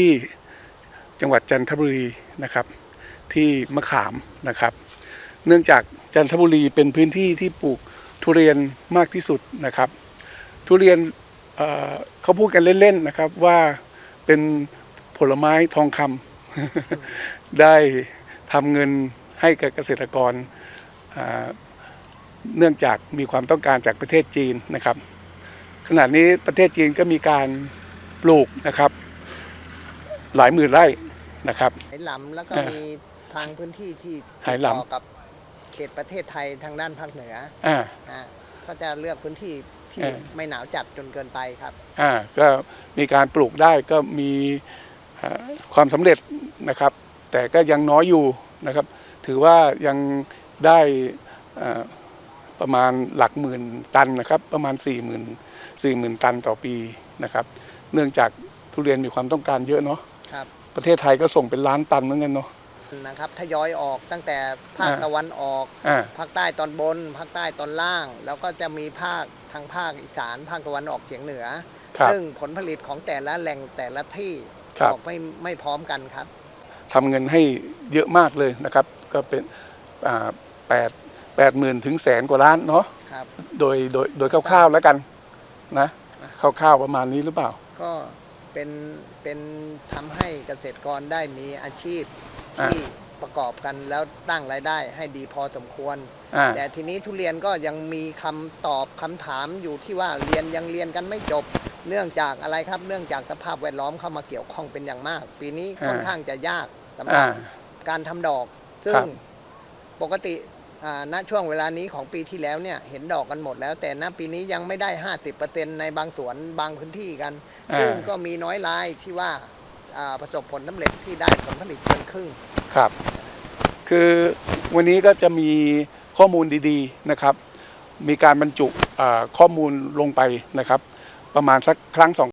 ที่จังหวัดจันทบุรีนะครับ ที่มะขามนะครับ เนื่องจากจันทบุรีเป็นพื้นที่ที่ปลูกทุเรียนมากที่สุดนะครับ ทุเรียนเเขาพูดกันเล่นๆนะครับว่าเป็นผลไม้ทองคำได้ทำเงินให้กับเกษตรกรเนื่องจากมีความต้องการจากประเทศจีนนะครับ ขณะนี้ประเทศจีนก็มีการปลูกนะครับ หลายหมื่นไร่นะครับ ไหหลำแล้วก็เออมีทางพื้นที่ที่ไหหลำ ต่อกับเขตประเทศไทยทางด้านภาคเหนืออ่า อ่าก็จะเลือกพื้นที่ที่เออ ไม่หนาวจัดจนเกินไปครับ อ่าก็มีการปลูกได้ก็มีอ่าความสำเร็จนะครับ แต่ก็ยังน้อยอยู่นะครับ ถือว่ายังได้อ่าประมาณหลักหมื่นตันนะครับ ประมาณ 4 0 0 0 0 4 0,000 ตันต่อปีนะครับ เนื่องจากทุเรียนมีความต้องการเยอะเนาะ ครับประเทศไทยก็ส่งเป็นล้านตันเหมือนกันเนาะ นะครับทยอยออกตั้งแต่ภาคอ่า ตะวันออกอ่า ภาคใต้ตอนบนภาคใต้ตอนล่าง แล้วก็จะมีภาคทางภาคอีสานภาคตะวันออกเฉียงเหนือ ครับซึ่งผลผลิตของแต่ละแหล่งแต่ละที่ครับ ออกไม่ไม่พร้อมกันครับ ทำเงินให้เยอะมากเลยนะครับ ก็เป็นอ่าแปดแปดหมื่นถึงแสนกว่าล้านเนาะ ครับ โดยโดยโดยคร่าวๆแล้วกันนะคร่าวๆประมาณนี้หรือเปล่า ก็ เป็นเป็นทำให้เกษตรกรได้มีอาชีพอ่าที่ประกอบกันแล้วตั้งรายได้ให้ดีพอสมควร อ่าแต่ทีนี้ทุเรียนก็ยังมีคำตอบคำถามอยู่ที่ว่าเรียนยังเรียนกันไม่จบ เนื่องจากอะไรครับ เนื่องจากสภาพแวดล้อมเข้ามาเกี่ยวข้องเป็นอย่างมาก ปีนี้ค่อนข้างจะยากสำหรัอ่า บการทำดอก ซึ่ครังบปกติอ่า ณช่วงเวลานี้ของปีที่แล้วเนี่ยเห็นดอกกันหมดแล้ว แต่ณปีนี้ยังไม่ได้ 50%ในบางสวนบางพื้นที่กันอ่าซึ่งก็มีน้อยรายที่ว่าอ่าประสบผลสำเร็จที่ได้ผลผลิตเกินครึ่งครับ คือวันนี้ก็จะมีข้อมูลดีๆนะครับ มีการบรรจุอ่าข้อมูลลงไปนะครับ ประมาณสักครั้งสอง